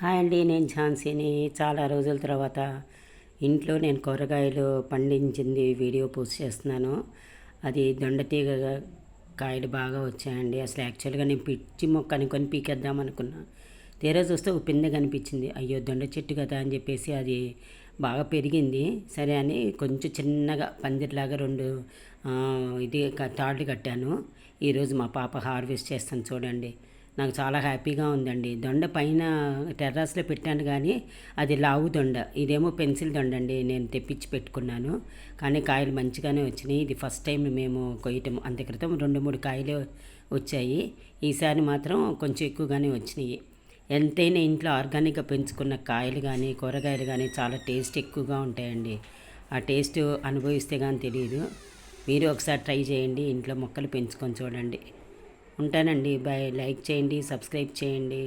Hi అండి నేను ఝాన్సీని. చాలా రోజుల తర్వాత ఇంట్లో నేను కూరగాయలు పండించింది వీడియో పోస్ట్ చేస్తున్నాను. అది దొండతీగ కాయలు బాగా వచ్చాయండి. అసలు యాక్చువల్గా నేను పిచ్చి మొక్క అనుకొని పీకేద్దాం అనుకున్నా. తీరా చూస్తే ఒక పిందె కనిపించింది. అయ్యో దొండ చెట్టు కదా అని చెప్పేసి అది బాగా పెరిగింది. సరే అని కొంచెం చిన్నగా పందిరిలాగా రెండు ఇది తాళ్ళు కట్టాను. ఈరోజు మా పాప హార్వెస్ట్ చేస్తాను చూడండి. నాకు చాలా హ్యాపీగా ఉందండి. దొండ పైన టెర్రస్లో పెట్టాను కానీ అది లావు దొండ. ఇదేమో పెన్సిల్ దొండ అండి. నేను తెప్పించి పెట్టుకున్నాను. కానీ కాయలు మంచిగానే వచ్చినాయి. ఇది ఫస్ట్ టైం మేము కొయ్యటం. అంత క్రితం రెండు మూడు కాయలు వచ్చాయి. ఈసారి మాత్రం కొంచెం ఎక్కువగానే వచ్చినాయి. ఎంతైనా ఇంట్లో ఆర్గానిక్గా పెంచుకున్న కాయలు కానీ కూరగాయలు కానీ చాలా టేస్ట్ ఎక్కువగా ఉంటాయండి. ఆ టేస్ట్ అనుభవిస్తే కానీ తెలియదు మీరు ఒకసారి ట్రై చేయండి. ఇంట్లో మొక్కలు పెంచుకొని చూడండి. ఉంటానండి. బై లైక్ చేయండి సబ్స్క్రైబ్ చేయండి.